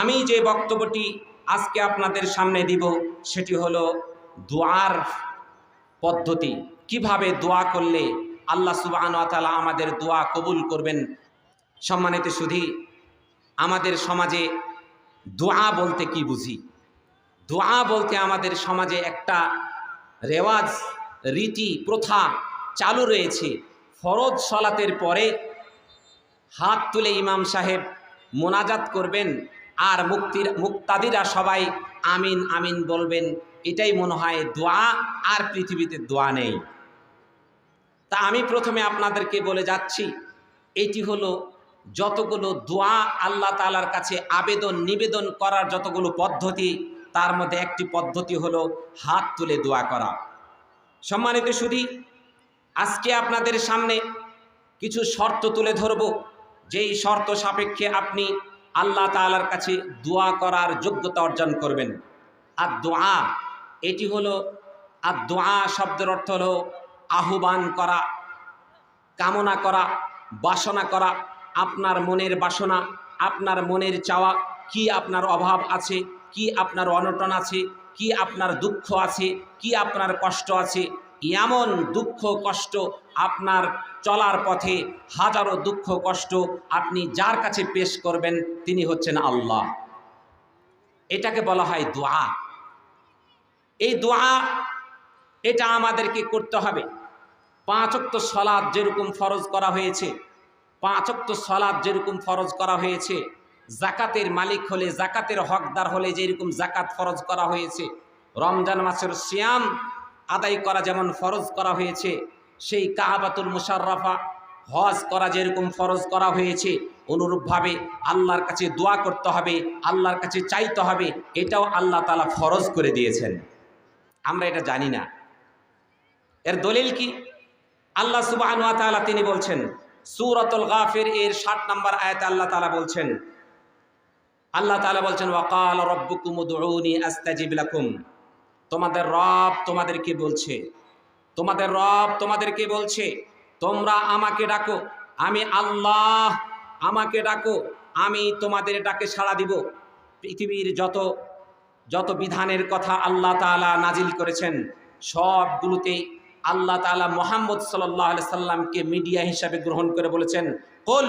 আমি যে বক্তব্যটি আজকে আপনাদের সামনে দিব, সেটি হলো দোয়ার পদ্ধতি। কীভাবে দোয়া করলে আল্লাহ সুবাহ তালা আমাদের দোয়া কবুল করবেন? সম্মানিত সুধী, আমাদের সমাজে দোয়া বলতে কি বুঝি? দোয়া বলতে আমাদের সমাজে একটা রেওয়াজ, রীতি, প্রথা চালু রয়েছে। ফরজ সলাতের পরে হাত তুলে ইমাম সাহেব মোনাজাত করবেন আর মুক্তির, মুক্তাদিরা সবাই আমিন আমিন বলবেন। এটাই মনে হয় দোয়া, আর পৃথিবীতে দোয়া নেই। তা আমি প্রথমে আপনাদেরকে বলে যাচ্ছি, এটি হলো যতগুলো দোয়া আল্লাহ তালার কাছে আবেদন, নিবেদন করার যতগুলো পদ্ধতি, তার মধ্যে একটি পদ্ধতি হলো হাত তুলে দোয়া করা। সম্মানিত শুধু আজকে আপনাদের সামনে কিছু শর্ত তুলে ধরব। যেই শর্ত সাপেক্ষে আপনি আল্লাহ তালার কাছে দোয়া করার যোগ্যতা অর্জন করবেন। আর দোয়া এটি হলো আর দোয়া শব্দের অর্থ হলো আহ্বান করা, কামনা করা, বাসনা করা, আপনার মনের বাসনা, আপনার মনের চাওয়া, কি আপনার অভাব আছে, কি আপনার অনটন আছে, কি আপনার দুঃখ আছে, কি আপনার কষ্ট আছে এমন দুঃখ কষ্ট আপনার চলার পথে, হাজারো দুঃখ কষ্ট আপনি যার কাছে পেশ করবেন, তিনি হচ্ছেন আল্লাহ। এটাকে বলা হয় দোয়া। এই দোয়া, এটা আমাদেরকে করতে হবে। পাঁচক্ত সলাদ যেরকম ফরজ করা হয়েছে পাঁচক্ত সলাদ যেরকম ফরজ করা হয়েছে, জাকাতের মালিক হলে, জাকাতের হকদার হলে যেরকম জাকাত ফরজ করা হয়েছে, রমজান মাসের শ্যাম আদায় করা যেমন ফরজ করা হয়েছে, সেই কাহাবাতুল মুশাররাফা হজ করা যেরকম ফরজ করা হয়েছে, অনুরূপভাবে আল্লাহর কাছে দোয়া করতে হবে, আল্লাহর কাছে চাইতে হবে, এটাও আল্লাহ তালা ফরজ করে দিয়েছেন। আমরা এটা জানি না। এর দলিল কি? আল্লাহ সুবাহ তিনি বলছেন, সুরতুল গাফির এর ষাট নম্বর আয়াতে আল্লাহ তালা বলছেন, আল্লাহ তালা বলছেন ওয়াকাল রব্বুকুমুদুনি আস্তাজিব লাকুম। তোমাদের রব তোমাদেরকে বলছে। তোমাদের রব তোমাদেরকে বলছে, তোমরা আমাকে ডাকো, আমি আল্লাহ আমাকে ডাকো, আমি তোমাদের ডাকে সাড়া দিব। পৃথিবীর যত যত বিধানের কথা আল্লাহ তালা নাজিল করেছেন, সবগুলোতেই আল্লাহ তালা মোহাম্মদ সাল্লাহ সাল্লামকে মিডিয়া হিসাবে গ্রহণ করে বলেছেন, কুল,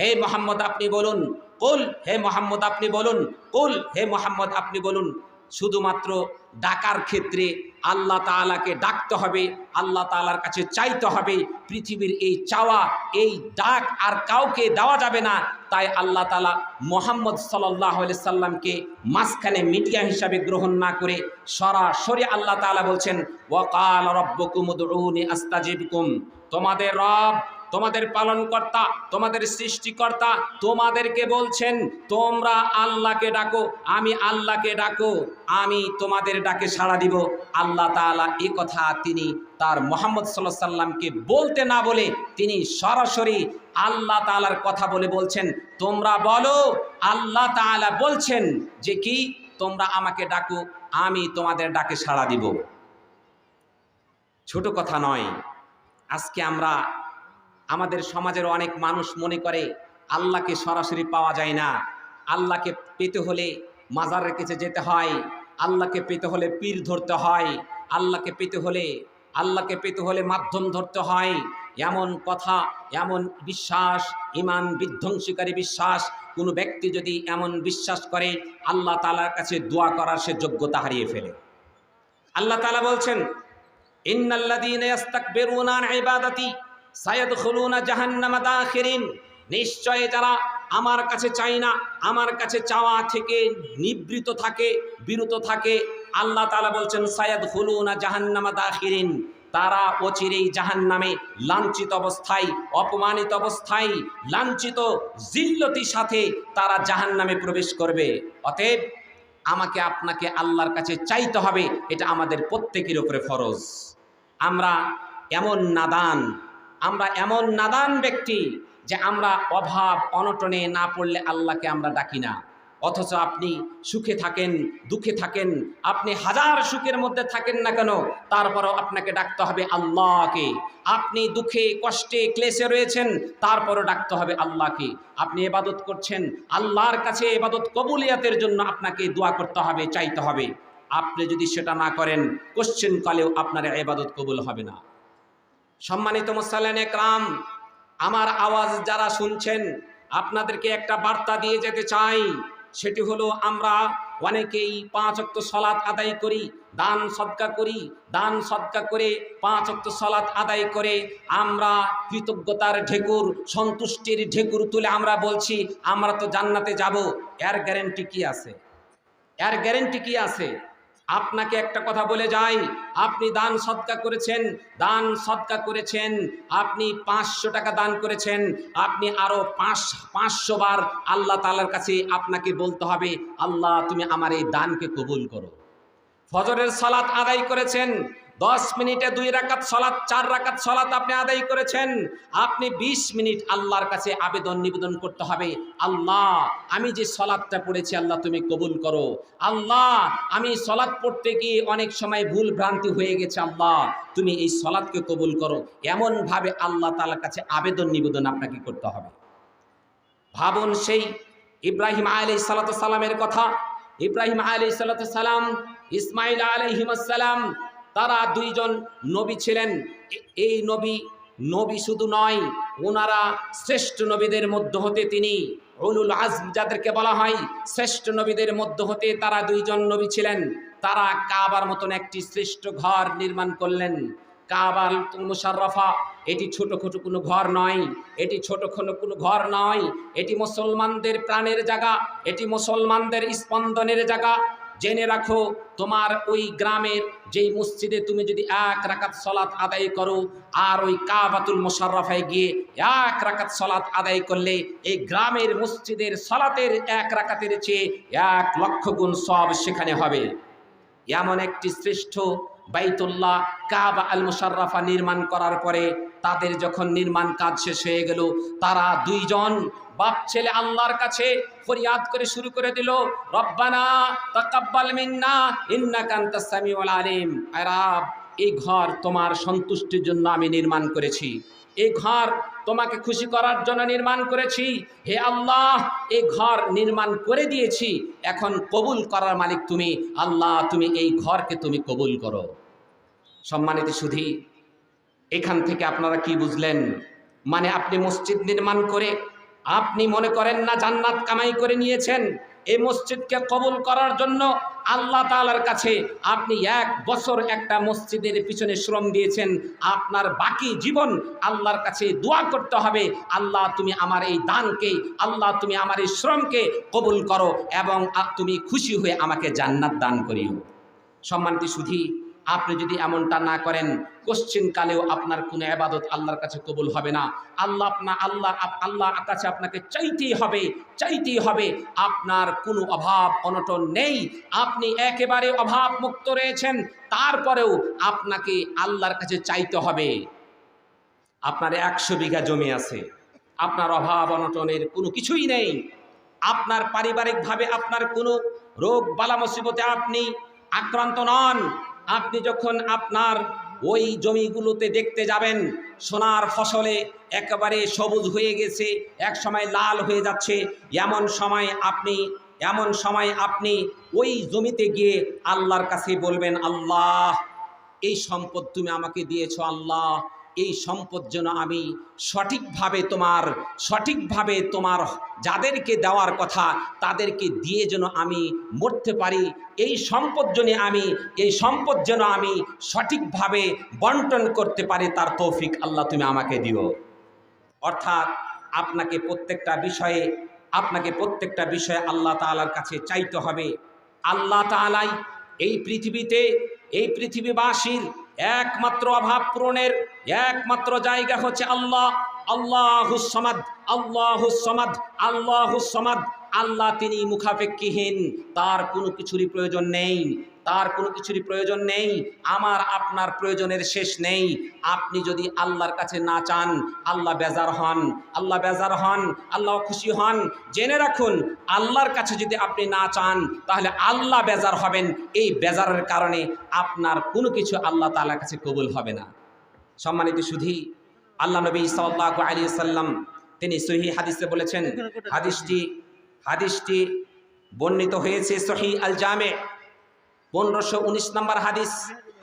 হে মোহাম্মদ আপনি বলুন, কুল, হে মোহাম্মদ আপনি বলুন, কুল, হে মোহাম্মদ আপনি বলুন। শুধুমাত্র ডাকার ক্ষেত্রে আল্লাহ তালাকে ডাকতে হবে, আল্লাহ তালার কাছে চাইতে হবে, পৃথিবীর এই চাওয়া, এই ডাক আর কাউকে দেওয়া যাবে না। তাই আল্লাহ তালা মোহাম্মদ সাল্লাহ সাল্লামকে মাঝখানে মিডিয়া হিসাবে গ্রহণ না করে সরাসরি আল্লাহ তালা বলছেন ওয়াকাল রব্বকুমুদুনি আস্তাজিবকুম। তোমাদের রব তোমাদের পালনকর্তা, তোমাদের সৃষ্টিকর্তা তোমাদেরকে বলছেন, তোমরা আল্লাহকে ডাকো, আমি আল্লাহকে ডাকো, আমি তোমাদের ডাকে সাড়া দিব। আল্লাহ তালা এ কথা তিনি তার মোহাম্মদ সাল্লাহ সাল্লামকে বলতে না বলে তিনি সরাসরি আল্লাহ তালার কথা বলে বলছেন, তোমরা বলো, আল্লাহ তালা বলছেন যে কি? তোমরা আমাকে ডাকো, আমি তোমাদের ডাকে সাড়া দিব। ছোট কথা নয়, আজকে আমরা আমাদের সমাজের অনেক মানুষ মনে করে, আল্লাহকে সরাসরি পাওয়া যায় না। আল্লাহকে পেতে হলে মাজারের কাছে যেতে হয়, আল্লাহকে পেতে হলে পীর ধরতে হয়, আল্লাহকে পেতে হলে, আল্লাহকে পেতে হলে মাধ্যম ধরতে হয়। এমন কথা, এমন বিশ্বাস, ইমান বিধ্বংসীকারী বিশ্বাস, কোনো ব্যক্তি যদি এমন বিশ্বাস করে, আল্লাহ তালার কাছে দোয়া করার সে যোগ্যতা হারিয়ে ফেলে। আল্লাহ তালা বলছেন, ইন্নাল্লাযীনা ইস্তাকবিরুনা আন ইবাদাতি সায়াদখুলুনা জাহান্নামা দাখিরিন। নিশ্চয় যারা আমার কাছে চাই না, আমার কাছে চাওয়া থেকে নিবৃত থাকে, বিরত থাকে, আল্লাহ তাআলা বলছেন, সায়াদখুলুনা জাহান্নামা দাখিরিন। তারা অচিরেই জাহান্নামে লাঞ্ছিত অবস্থায়, অপমানিত অবস্থায়, লাঞ্ছিত, জিল্লতির সাথে তারা জাহান্নামে প্রবেশ করবে। অতএব আমাকে আপনাকে আল্লাহর কাছে চাইতে হবে, এটা আমাদের প্রত্যেকের উপরে ফরজ। আমরা এমন নাদান আমরা এমন নাদান ব্যক্তি যে আমরা অভাব অনটনে না পড়লে আল্লাহকে আমরা ডাকি না। অথচ আপনি সুখে থাকেন, দুঃখে থাকেন, আপনি হাজার সুখের মধ্যে থাকেন না কেন, তারপরও আপনাকে ডাকতে হবে আল্লাহকে। আপনি দুঃখে, কষ্টে, ক্লেশে রয়েছেন, তারপরও ডাকতে হবে আল্লাহকে। আপনি এবাদত করছেন, আল্লাহর কাছে এবাদত কবুলিয়াতের জন্য আপনাকে দোয়া করতে হবে, চাইতে হবে। আপনি যদি সেটা না করেন কোশ্চেন কালেও আপনার এবাদত কবুল হবে না। সম্মানিত মুসাল্লান একরাম, আমার আওয়াজ যারা শুনছেন, আপনাদেরকে একটা বার্তা দিয়ে যেতে চাই। সেটি হলো, আমরা অনেকেই পাঁচ অক্ত সলাৎ আদায় করি, দান সদকা করি, দান সদকা করে পাঁচ অক্ত সলাৎ আদায় করে আমরা কৃতজ্ঞতার ঢেকুর, সন্তুষ্টির ঢেকুর তুলে আমরা বলছি, আমরা তো জান্নাতে যাব। এর গ্যারেন্টি কি আছে? এর গ্যারেন্টি কি আছে? আপনাকে একটা কথা বলে যাই, আপনি দান সৎকা করেছেন, দান সৎকা করেছেন, আপনি পাঁচশো টাকা দান করেছেন, আপনি আরও পাঁচ, পাঁচশো বার আল্লাহ তালার কাছে আপনাকে বলতে হবে, আল্লাহ তুমি আমার এই দানকে কবুল করো। ফজরের সালাত আদায় করেছেন দশ মিনিটে দুই রাকাত সলাৎ চার রাকাত সলাৎ আপনি আদায় করেছেন। আপনি ২০ মিনিট আল্লাহর কাছে আবেদন নিবেদন করতে হবে। আল্লাহ, আমি যে সলাৎটা পড়েছি, আল্লাহ তুমি কবুল করো। আল্লাহ, আমি সলাৎ পড়তে গিয়ে অনেক সময় ভুল ভ্রান্তি হয়ে গেছে, আল্লাহ, তুমি এই সলাৎকে কবুল করো। এমনভাবে আল্লাহ তালার কাছে আবেদন নিবেদন আপনাকে করতে হবে। ভাবুন সেই ইব্রাহিম আলী সালামের কথা। ইব্রাহিম আলী সালাম ইসমাইল আলহিমাসাল্লাম তারা দুইজন নবী ছিলেন। এই নবী নবী শুধু নয়, ওনারা শ্রেষ্ঠ নবীদের মধ্য হতে তিনি উলুল আজম যাদেরকে বলা হয়, শ্রেষ্ঠ নবীদের মধ্য হতে তারা দুইজন নবী ছিলেন। তারা কাবার মতন একটি শ্রেষ্ঠ ঘর নির্মাণ করলেন। কাবাল মুশাররফা এটি ছোট ছোট কোনো ঘর নয়, এটি ছোট কোনো কোনো ঘর নয়, এটি মুসলমানদের প্রাণের জায়গা, এটি মুসলমানদের স্পন্দনের জায়গা জেনে রাখো, তোমার ওই গ্রামের যেই মসজিদে তুমি যদি এক রাকাত সলাৎ আদায় করো, আর ওই কাবাতুল মোশাররফায় গিয়ে এক রাকাত সলাৎ আদায় করলে এই গ্রামের মসজিদের সলাতের এক রাকাতের চেয়ে এক লক্ষ গুণ সব সেখানে হবে। এমন একটি শ্রেষ্ঠ বাইতুল্লাহ কাবা আল মুশাররাফা নির্মাণ করার পরে তাদের যখন নির্মাণ কাজ শেষ হয়ে গেল, তারা দুইজন বাপ ছেলে আল্লাহর কাছে ফরিয়াদ করে শুরু করে দিল, রব্বানা তাকাব্বাল মিন্না, ইন্নাকা আনতাস সামিউল আলিম। আয় রাব, এই ঘর তোমার সন্তুষ্টির জন্য আমি নির্মাণ করেছি। এই ঘর তোমাকে খুশি করার জন্য নির্মাণ করেছি। হে আল্লাহ, এই ঘর নির্মাণ করে দিয়েছি। এখন কবুল করার মালিক তুমি। আল্লাহ, তুমি এই ঘরকে তুমি কবুল করো। সম্মানিত সুধী, এখান থেকে আপনারা কি বুঝলেন? মানে আপনি মসজিদ নির্মাণ করে আপনি মনে করেন না জান্নাত কামাই করে নিয়েছেন? এই মসজিদকে কবুল করার জন্য আল্লাহ তাআলার কাছে আপনি এক বছর একটা মসজিদের পিছনে শ্রম দিয়েছেন। আপনার বাকি জীবন আল্লাহর কাছে দোয়া করতে হবে। আল্লাহ তুমি আমার এই দানকে, আল্লাহ তুমি আমার এই শ্রমকে কবুল করো এবং তুমি খুশি হয়ে আমাকে জান্নাত দান করিও। সম্মানটি সুধী আপনি যদি এমনটা না করেন, কোশ্চিন কালেও আপনার কোনো আবাদত আল্লাহর কাছে কবুল হবে না। আল্লাহ আপনা, আল্লাহ আল্লাহর কাছে আপনাকে চাইতেই হবে চাইতেই হবে। আপনার কোনো অভাব অনটন নেই। আপনি একেবারে অভাব মুক্ত রয়েছেন। তারপরেও আপনাকে আল্লাহর কাছে চাইতে হবে। আপনার একশো বিঘা জমি আছে। আপনার অভাব অনটনের কোনো কিছুই নেই। আপনার পারিবারিকভাবে আপনার কোনো রোগ বালা মুসিবতে আপনি আক্রান্ত নন। আপনি যখন আপনার ওই জমিগুলোতে দেখতে যাবেন, সোনার ফসলে একেবারে সবুজ হয়ে গেছে, এক সময় লাল হয়ে যাচ্ছে, এমন সময় আপনি, এমন সময় আপনি ওই জমিতে গিয়ে আল্লাহর কাছে বলবেন, আল্লাহ, এই সম্পদ তুমি আমাকে দিয়েছ, আল্লাহ এই সম্পদ যেন আমি সঠিকভাবে তোমার সঠিকভাবে তোমার যাদেরকে দেওয়ার কথা তাদেরকে দিয়ে যেন আমি মরতে পারি, এই সম্পদ যেন আমি, এই সম্পদ যেন আমি সঠিকভাবে বন্টন করতে পারি, তার তৌফিক আল্লাহ তুমি আমাকে দিও। অর্থাৎ আপনাকে প্রত্যেকটা বিষয়ে, আপনাকে প্রত্যেকটা বিষয়ে আল্লাহ তাআলার কাছে চাইতে হবে। আল্লাহ তাআলাই এই পৃথিবীতে এই পৃথিবীবাসীর একমাত্র অভাব পূরণের একমাত্র জায়গা হচ্ছে আল্লাহ। আল্লাহ আল্লাহ আল্লাহ আল্লাহ তিনি মুখাপেক্ষিহীন। তার কোনো কিছুরই প্রয়োজন নেই। তার কোনো কিছুরই প্রয়োজন নেই। আমার, আপনার প্রয়োজনের শেষ নেই। আপনি যদি আল্লাহর কাছে না চান, আল্লাহ বেজার হন। আল্লাহ বেজার হন। আল্লাহ খুশি হন। জেনে রাখুন, আল্লাহর কাছে যদি আপনি না চান, তাহলে আল্লাহ বেজার হবেন। এই বেজারের কারণে আপনার কোনো কিছু আল্লাহ তাআলার কাছে কবুল হবে না। সম্মানিত সুধী, আল্লাহ নবী সাল্লাহ আলাইহি সাল্লাম তিনি সহি হাদিসে বলেছেন, হাদিসটি হাদিসটি বর্ণিত হয়েছে সহি আল জামে পনেরোশো উনিশ নম্বর হাদিস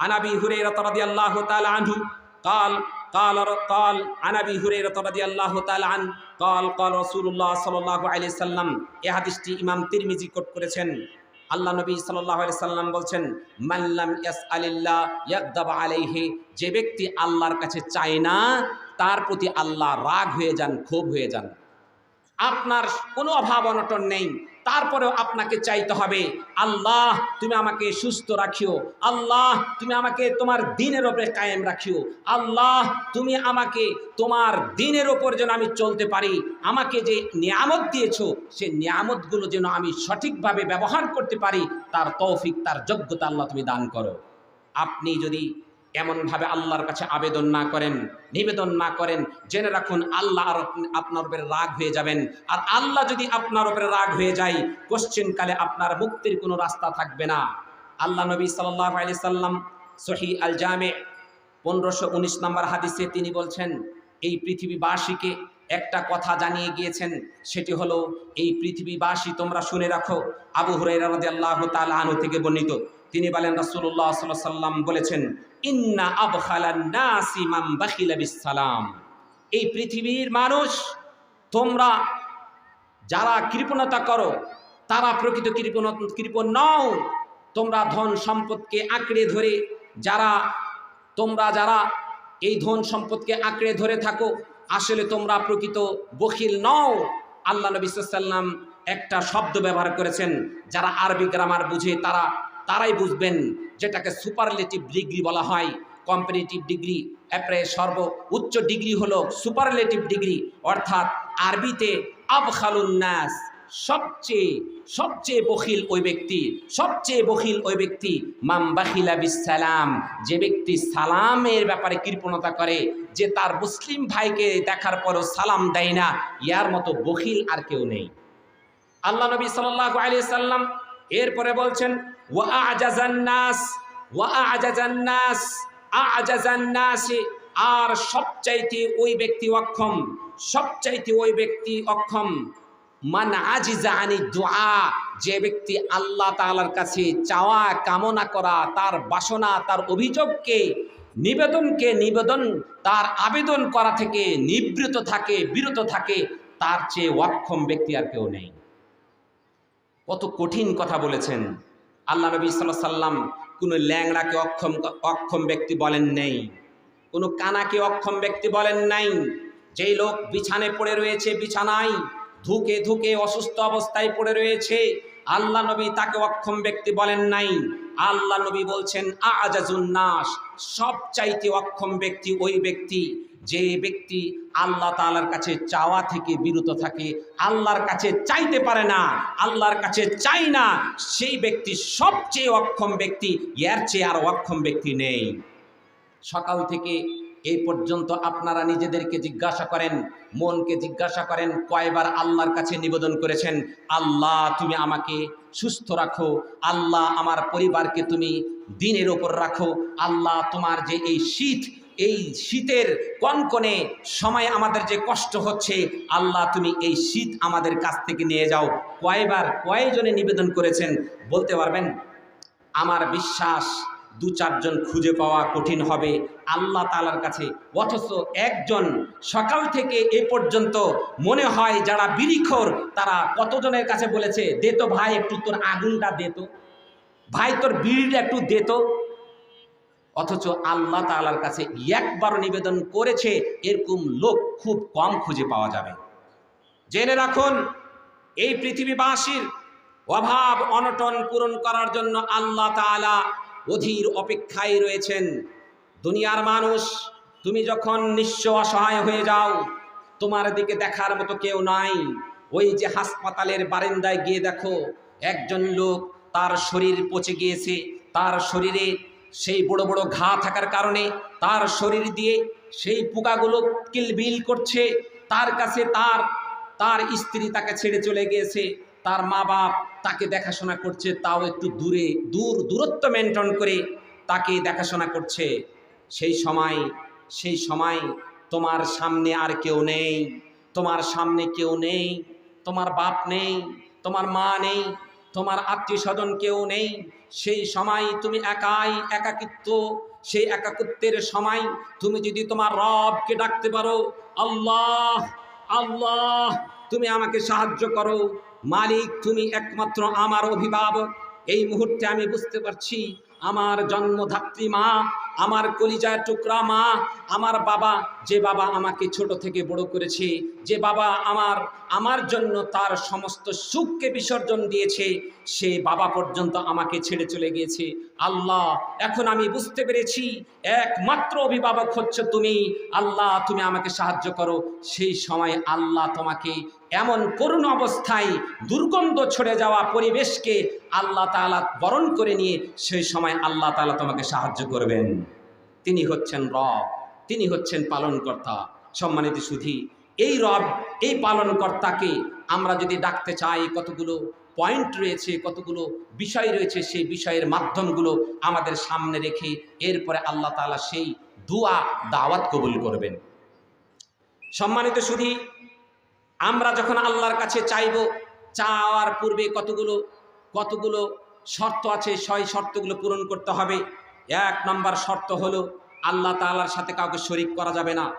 আনাবি হুরেরত রাদিয়াল্লাহু তাআলা আনহু قال قال قال عن ابي هريره رضي الله تعالى عنه قال قال رسول الله صلى الله عليه وسلم এই হাদিসটি ইমাম তিরমিজি কোট করেছেন আল্লাহ নবী সাল্লাল্লাহু আলাইহি সাল্লাম বলছেন মাল্লাম ইয়াসআলিল্লাহ ইয়াকদাব আলাইহি যে ব্যক্তি আল্লাহর কাছে চায় না তার প্রতি আল্লাহ রাগ হয়ে যান ক্ষোভ হয়ে যান আপনার কোনো অভাব অনটন নেই। তারপরেও আপনাকে চাইতে হবে, আল্লাহ, তুমি আমাকে সুস্থ রাখিও। আল্লাহ, তুমি আমাকে তোমার দিনের ওপরে কায়েম রাখিও। আল্লাহ, তুমি আমাকে তোমার দিনের ওপর যেন আমি চলতে পারি। আমাকে যে নিয়ামত দিয়েছ, সে নিয়ামতগুলো যেন আমি সঠিকভাবে ব্যবহার করতে পারি, তার তৌফিক, তার যোগ্যতা আল্লাহ তুমি দান করো। আপনি যদি এমনভাবে আল্লাহর কাছে আবেদন না করেন, নিবেদন না করেন, জেনে রাখুন আল্লাহ আর আপনার উপরে রাগ হয়ে যাবেন। আর আল্লাহ যদি আপনার উপরে রাগ হয়ে যায় কোশ্চিনকালে আপনার মুক্তির কোনো রাস্তা থাকবে না। আল্লাহ নবী সাল্লাহ আলি সাল্লাম সহি আল জামে পনেরোশো উনিশ নম্বর হাদিসে তিনি বলছেন, এই পৃথিবীবাসীকে একটা কথা জানিয়ে গিয়েছেন, সেটি হলো, এই পৃথিবীবাসী তোমরা শুনে রাখো, আবু হুরাইরা রাদিয়াল্লাহু তাআলা আনহু থেকে বর্ণিত তিনি বলেন আলাইহি সাল্লাম বলেছেন, ইন্না বিসসালাম। এই পৃথিবীর মানুষ, তোমরা যারা কৃপণতা করো, তারা প্রকৃত কৃপণ কৃপণ নও। তোমরা ধন সম্পদকে আঁকড়ে ধরে, যারা, তোমরা যারা এই ধন সম্পদকে আঁকড়ে ধরে থাকো, আসলে তোমরা প্রকৃত বখিল নও। আল্লাহ নবী সাল্লাম একটা শব্দ ব্যবহার করেছেন, যারা আরবি গ্রামার বুঝে, তারা তারাই বুঝবেন যেটাকে সুপারলেটিভ ডিগ্রি বলা হয়। কম্পারেটিভ ডিগ্রি এরপরে সর্ব উচ্চ ডিগ্রি হলো সুপারলেটিভ ডিগ্রি অর্থাৎ আরবিতে আবখালুন্নাস সবচেয়ে সবচেয়ে বখিল ওই ব্যক্তি, সবচেয়ে বখিল ওই ব্যক্তি মাম বাখিলা বিসালাম যে ব্যক্তি সালামের ব্যাপারে কৃপণতা করে, যে তার মুসলিম ভাইকে দেখার পরও সালাম দেয় না, ইয়ার মতো বখিল আর কেউ নেই। আল্লাহ নবী সাল্লাল্লাহু আলাইহি সাল্লাম এরপরে বলছেন, ওয়া আজাজান নাস, ওয়া আজাজান নাস আজাজান নাস, আর সবচাইতে ওই ব্যক্তি অক্ষম, সবচাইতে ওই ব্যক্তি অক্ষম, মান আজিজা আনি দোয়া যে ব্যক্তি আল্লাহ তাআলার কাছে চাওয়া, কামনা করা, তার বাসনা, তার অভিযোগকে, নিবেদনকে নিবেদন, তার আবেদন করা থেকে নিবৃত থাকে, বিরত থাকে, তার চেয়ে অক্ষম ব্যক্তি আর কেউ নেই। কত কঠিন কথা বলেছেন। আল্লাহ নবী সাল্লাহ সাল্লাম কোনো ল্যাংড়াকে অক্ষম অক্ষম ব্যক্তি বলেন নেই। কোনো কানাকে অক্ষম ব্যক্তি বলেন নাই। যেই লোক বিছানে পড়ে রয়েছে বিছানায়, ধুকে ধুকে অসুস্থ অবস্থায় পড়ে রয়েছে, আল্লাহ নবী তাকে অক্ষম ব্যক্তি বলেন নাই। আল্লাহ নবী বলছেন আজাজুন্নাস সব চাইতে অক্ষম ব্যক্তি ওই ব্যক্তি। যে ব্যক্তি আল্লাহ তাআলার কাছে চাওয়া থেকে বিরত থাকে, আল্লাহর কাছে চাইতে পারে না, আল্লাহর কাছে চাই না, সেই ব্যক্তি সবচেয়ে অক্ষম ব্যক্তি, এর চেয়ে আর অক্ষম ব্যক্তি নেই। সকাল থেকে এই পর্যন্ত আপনারা নিজেদেরকে জিজ্ঞাসা করেন, মনকে জিজ্ঞাসা করেন, কয়বার আল্লাহর কাছে নিবেদন করেছেন, আল্লাহ, তুমি আমাকে সুস্থ রাখো, আল্লাহ, আমার পরিবারকে তুমি দিনের ওপর রাখো, আল্লাহ, তোমার যে এই শীত এই শীতের কনকনে সময় আমাদের যে কষ্ট হচ্ছে, আল্লাহ তুমি এই শীত আমাদের কাছ থেকে নিয়ে যাও। কয়বার কয়জনে নিবেদন করেছেন? বলতে পারবেন? আমার বিশ্বাস দু চারজন খুঁজে পাওয়া কঠিন হবে। আল্লাহ তালার কাছে অথচ একজন সকাল থেকে এ পর্যন্ত মনে হয় যারা বিড়িখোর তারা কতজনের কাছে বলেছে, দে তো ভাই, একটু তোর আগুনটা দে তো। ভাই, তোর বিড়িটা একটু দে তো। অথচ আল্লাহ তালার কাছে একবার নিবেদন করেছে, এরকম লোক খুব কম খুঁজে পাওয়া যাবে। জেনে রাখুন, এই পৃথিবীবাসীর অভাব অনটন পূরণ করার জন্য আল্লাহ তাআলা অধীর অপেক্ষায় রয়েছেন। দুনিয়ার মানুষ, তুমি যখন নিঃস্ব অসহায় হয়ে যাও, তোমার দিকে দেখার মতো কেউ নাই। ওই যে হাসপাতালের বারান্দায় গিয়ে দেখো, একজন লোক তার শরীর পচে গিয়েছে, তার শরীরে সেই বড় বড় ঘা থাকার কারণে তার শরীর দিয়ে সেই পোকাগুলো কিলবিল করছে। তার কাছে তার তার স্ত্রী তাকে ছেড়ে চলে গিয়েছে। তার মা বাপ তাকে দেখাশোনা করছে, তাও একটু দূরে, দূর দূরত্ব মেনটেন করে তাকে দেখাশোনা করছে। সেই সময় সেই সময় তোমার সামনে আর কেউ নেই, তোমার সামনে কেউ নেই, তোমার বাপ নেই, তোমার মা নেই তোমার আত্মীয় স্বজন কেউ নেই। সেই সময় তুমি একাই একাকিত্ব, সেই একাকিত্বের সময় তুমি যদি তোমার রবকে ডাকতে পারো, আল্লাহ আল্লাহ, তুমি আমাকে সাহায্য করো। মালিক, তুমি একমাত্র আমার অভিভাবক। এই মুহূর্তে আমি বুঝতে পারছি, আমার জন্মধাত্রী মা আমার কলিজার টুকরা মা, আমার বাবা, যে বাবা আমাকে ছোট থেকে বড় করেছে, যে বাবা আমার আমার জন্য তার সমস্ত সুখকে বিসর্জন দিয়েছে, সে বাবা পর্যন্ত আমাকে ছেড়ে চলে গিয়েছে। আল্লাহ, এখন আমি বুঝতে পেরেছি, একমাত্র অভিভাবক হচ্ছে তুমি। আল্লাহ, তুমি আমাকে সাহায্য করো। সেই সময় আল্লাহ তোমাকে এমন করুণ অবস্থায় দুর্গন্ধ ছড়ে যাওয়া পরিবেশকে আল্লাহ তালা বরণ করে নিয়ে সেই সময় আল্লাহ তালা তোমাকে সাহায্য করবেন। তিনি হচ্ছেন রব, তিনি হচ্ছেন পালনকর্তা। সম্মানিত সুধী, এই রব, এই পালনকর্তাকে আমরা যদি ডাকতে চাই, কতগুলো পয়েন্ট রয়েছে, কতগুলো বিষয় রয়েছে, সেই বিষয়ের মাধ্যমগুলো আমাদের সামনে রেখে এরপরে আল্লাহ তালা সেই দুয়া, দাওয়াত কবুল করবেন। সম্মানিত সুধী আমরা যখন আল্লাহর কাছে চাইব, চাওয়ার পূর্বে কতগুলো কতগুলো শর্ত আছে, সেই শর্তগুলো পূরণ করতে হবে। এক নম্বর শর্ত হলো, আল্লাহ তাআলার সাথে কাউকে শরিক করা যাবে না।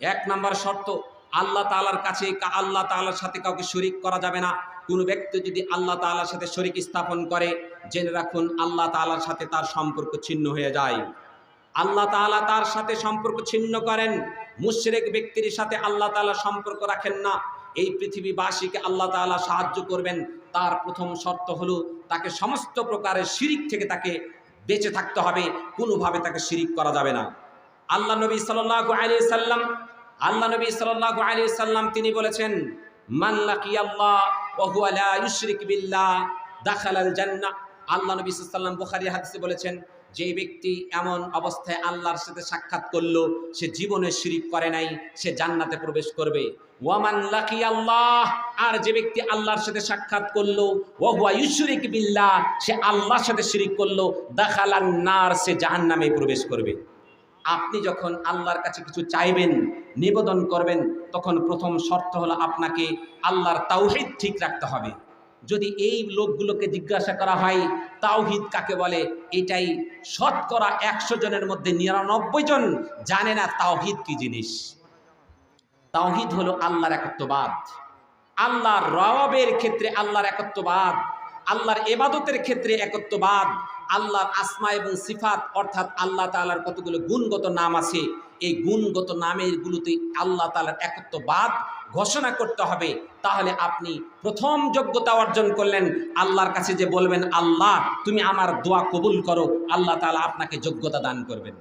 এক নম্বর শর্ত, আল্লাহ তালার কাছে আল্লাহ তালার সাথে কাউকে শরিক করা যাবে না। কোনো ব্যক্তি যদি আল্লাহ তালার সাথে শরিক স্থাপন করে, জেনে রাখুন, আল্লাহ তাআলার সাথে তার সম্পর্ক ছিন্ন হয়ে যায়। আল্লাহ তাআলা তার সাথে সম্পর্ক ছিন্ন করেন। মুশরিক ব্যক্তির সাথে আল্লাহ তাআলা সম্পর্ক রাখেন না। এই পৃথিবীবাসীকে আল্লাহ তাআলা সাহায্য করবেন। তার প্রথম শর্ত হলো তাকে সমস্ত প্রকারের শিরিক থেকে তাকে বেঁচে থাকতে হবে। কোনোভাবে তাকে শিরিক করা যাবে না। আল্লাহ নবী সাল্লাল্লাহু আলাইহি সাল্লাম, আল্লাহ নবী সাল্লাল্লাহু আলাইহি সাল্লাম তিনি বলেছেন, মান লাকিয়াল্লাহ ওয়া হুয়া লা ইউশরিক বিল্লাহ দাখালাল জান্নাহ। আল্লাহ নবী সাল্লাম বুখারীর হাদিসে বলেছেন যে ব্যক্তি এমন অবস্থায় আল্লাহর সাথে সাক্ষাৎ করল, সে জীবনে শিরিক করে নাই, সে জান্নাতে প্রবেশ করবে। ওয়ামান লাকি আল্লাহ আর যে ব্যক্তি আল্লাহর সাথে সাক্ষাৎ করল ইউশরিক বিল্লাহ, সে আল্লাহর সাথে শিরিক করল, দাখালান নার, সে জাহান্নামে প্রবেশ করবে। আপনি যখন আল্লাহর কাছে কিছু চাইবেন, নিবেদন করবেন, তখন প্রথম শর্ত হলো আপনাকে আল্লাহর তাওহীদ ঠিক রাখতে হবে। যদি এই লোকগুলোকে জিজ্ঞাসা করা হয়, তাওহিদ কাকে বলে? এটাই শতকরা একশো জনের মধ্যে নিরানব্বই জন জানে না তাওহিদ কি জিনিস। তাওহিদ হলো আল্লাহর একত্ববাদ। আল্লাহর রবের ক্ষেত্রে আল্লাহর একত্ববাদ আল্লাহর এবাদতের ক্ষেত্রে একত্ববাদ, আল্লাহর আসমা এবং সিফাত, অর্থাৎ আল্লাহ তালার কতগুলো গুণগত নাম আছে, এই গুণগত নামের গুলোতে আল্লাহ তালার একত্ববাদ ঘোষণা করতে হবে। তাহলে আপনি প্রথম যোগ্যতা অর্জন করলেন, আল্লাহর কাছে যে বলবেন, আল্লাহ, তুমি আমার দোয়া কবুল করো, আল্লাহ তাআলা আপনাকে যোগ্যতা দান করবেন।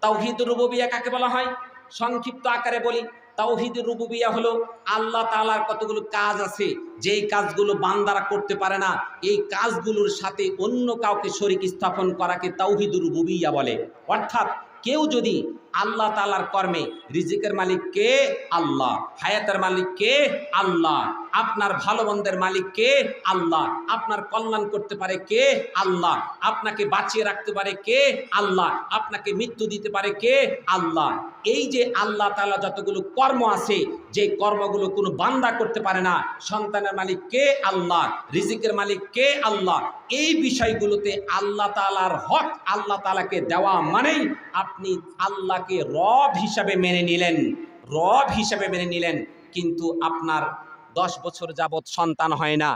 তাওহিদ রুবুবিয়া কাকে বলা হয়? সংক্ষিপ্ত আকারে বলি তাওহিদ রুবুবিয়া হলো আল্লাহ তালার কতগুলো কাজ আছে, যেই কাজগুলো বান্দারা করতে পারে না, এই কাজগুলোর সাথে অন্য কাউকে শরিক স্থাপন করাকে তাওহিদ রুবুবিয়া বলে। অর্থাৎ কেউ যদি আল্লাহ তাআলার কর্মে। রিজিকের মালিক কে? আল্লাহ। হায়াতের মালিক কে? আল্লাহ। আপনার ভালো মন্দের মালিক কে? আল্লাহ। আপনার কল্যাণ করতে পারে কে? আল্লাহ। আপনাকে বাঁচিয়ে রাখতে পারে কে? আল্লাহ। আপনাকে মৃত্যু দিতে পারে কে? আল্লাহ। এই যে আল্লাহ তালা যতগুলো কর্ম আছে, যে কর্মগুলো কোনো বান্দা করতে পারে না, সন্তানের মালিক কে? আল্লাহ। রিজিকের মালিক কে? আল্লাহ। এই বিষয়গুলোতে আল্লাহ তালার হক আল্লাহ তালাকে দেওয়া মানেই আপনি আল্লাহকে রব হিসাবে মেনে নিলেন। রব হিসাবে মেনে নিলেন, কিন্তু আপনার দশ বছর যাবৎ সন্তান হয় না।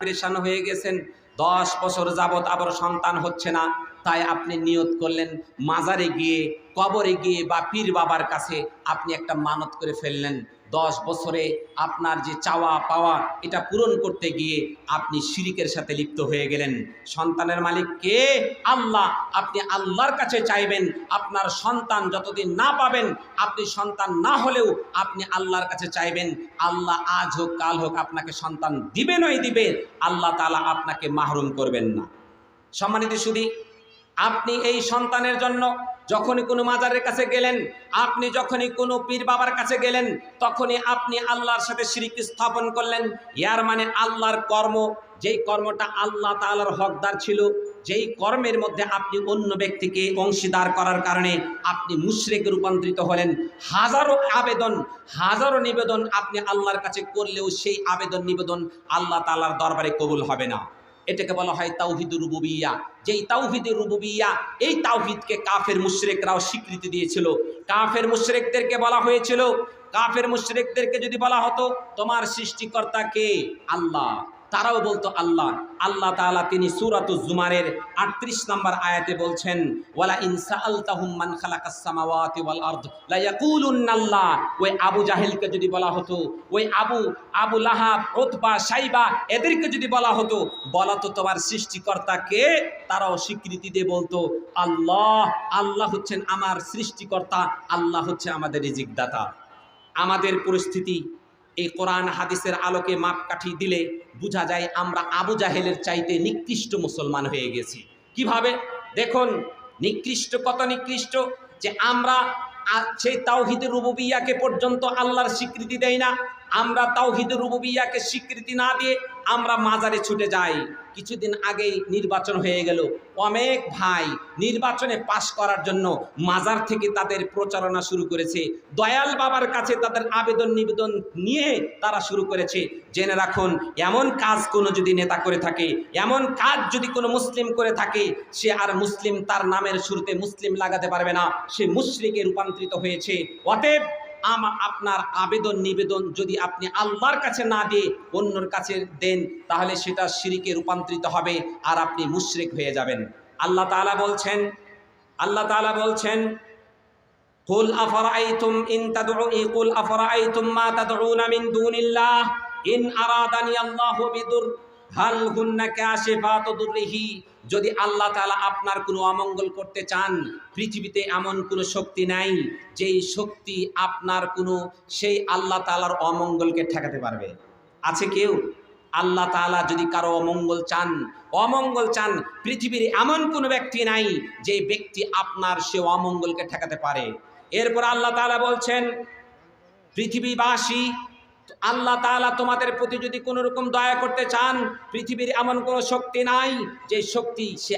পরেশান হয়ে গেছেন। দশ বছর যাবৎ আবার সন্তান হচ্ছে না। তাই আপনি নিয়ত করলেন, মাজারে গিয়ে, কবরে গিয়ে বা পীর বাবার কাছে আপনি একটা মানত করে ফেললেন। দশ বছরে আপনার যে চাওয়া পাওয়া, এটা পূরণ করতে গিয়ে আপনি শিরিকের সাথে লিপ্ত হয়ে গেলেন। সন্তানের মালিক কে? আল্লাহ। আপনি আল্লাহর কাছে চাইবেন, আপনার সন্তান যতদিন না পাবেন, আপনি সন্তান না হলেও আপনি আল্লাহর কাছে চাইবেন, আল্লাহ আজ হোক, কাল হোক আপনাকে সন্তান দিবেনই দিবে, আল্লাহ তালা আপনাকে মাহরুম করবেন না। সম্মানিত শুধু আপনি এই সন্তানের জন্য যখনই কোনো মাজারের কাছে গেলেন, আপনি যখনই কোনো পীর বাবার কাছে গেলেন, তখনই আপনি আল্লাহর সাথে শিরিক স্থাপন করলেন। ইয়ার মানে আল্লাহর কর্ম, যেই কর্মটা আল্লাহ তালার হকদার ছিল, যেই কর্মের মধ্যে আপনি অন্য ব্যক্তিকে অংশীদার করার কারণে আপনি মুশরেকে রূপান্তরিত হলেন। হাজারো আবেদন, হাজারো নিবেদন আপনি আল্লাহর কাছে করলেও সেই আবেদন নিবেদন আল্লাহ তালার দরবারে কবুল হবে না। এটাকে বলা হয় তাওহিদ রুবুবিয়া। যেই তাওহিদ রুবুবিয়া, এই তাওহিদকে কাফের মুশরেকরাও স্বীকৃতি দিয়েছিল। কাফের মুশরেকদেরকে বলা হয়েছিল, কাফের মুশরেকদেরকে যদি বলা হতো, তোমার সৃষ্টিকর্তা কে? আল্লাহ। তারাও বলতো আল্লাহ। আল্লাহ তাআলা তিনি সূরাতুজ জুমারের 38 নম্বর আয়াতে বলছেন, ওয়ালা ইন সাআলতাহুম মান খালাকাস সামাওয়াতি ওয়াল আরদ লা ইয়াকুলুন্নাল্লাহ ওই আবু জাহেলকে যদি বলা হতো, ওই আবু আবু লাহাব, উতবা, সাইবা, এদেরকে যদি বলা হতো, বলা তো তোমার সৃষ্টিকর্তা কে? তারাও স্বীকৃতি দিয়ে বলতো, আল্লাহ আল্লাহ হচ্ছেন আমার সৃষ্টিকর্তা, আল্লাহ হচ্ছে আমাদের রিজিকদাতা। আমাদের পরিস্থিতি এই কোরআন হাদিসের আলোকে মাপকাঠি দিলে বোঝা যায় আমরা আবু জাহেলের চাইতে নিকৃষ্ট মুসলমান হয়ে গেছি। কীভাবে? দেখুন, নিকৃষ্ট কত নিকৃষ্ট? যে আমরা সেই তাওহিদের রুবুবিয়াকে পর্যন্ত আল্লাহর স্বীকৃতি দেয় না। আমরা তাওহিদের রুবুবিয়াকে স্বীকৃতি না দিয়ে আমরা মাজারে ছুটে যাই। কিছুদিন আগেই নির্বাচন হয়ে গেল। অনেক ভাই নির্বাচনে পাশ করার জন্য মাজার থেকে তাদের প্রচারণা শুরু করেছে। দয়াল বাবার কাছে তাদের আবেদন নিবেদন নিয়ে তারা শুরু করেছে। জেনে রাখুন, এমন কাজ কোনো যদি নেতা করে থাকে, এমন কাজ যদি কোনো মুসলিম করে থাকে, সে আর মুসলিম তার নামের শুরুতে মুসলিম লাগাতে পারবে না। সে মুশরিকে রূপান্তরিত হয়েছে। অতএব আমা আপনার আবেদন নিবেদন যদি আপনি আল্লাহর কাছে না দিয়ে অন্যর কাছে দেন তাহলে সেটা শিরিকে রূপান্তরিত হবে আর আপনি মুশরিক হয়ে যাবেন আল্লাহ তাআলা বলছেন আল্লাহ তাআলা বলছেন قل أفرأيتم إن تدعوا قل أفرأيتم ما تدعون من دون الله إن أرادني الله بضر هل هن كاشفات ضره যদি আল্লাহ তাআলা আপনার কোনো অমঙ্গল করতে চান, পৃথিবীতে এমন কোনো শক্তি নাই যেই শক্তি আপনার কোনো সেই আল্লাহ তালার অমঙ্গলকে ঠেকাতে পারবে। আছে কেউ? আল্লাহ তাআলা যদি কারও অমঙ্গল চান অমঙ্গল চান, পৃথিবীর এমন কোনো ব্যক্তি নাই যে ব্যক্তি আপনার সে অমঙ্গলকে ঠেকাতে পারে। এরপর আল্লাহ তাআলা বলছেন, পৃথিবীবাসী আল্লাহ তালা তোমাদের প্রতি যদি কোনো রকম দয়া করতে চান, পৃথিবীর এমন কোনো শক্তি নাই যে শক্তি সে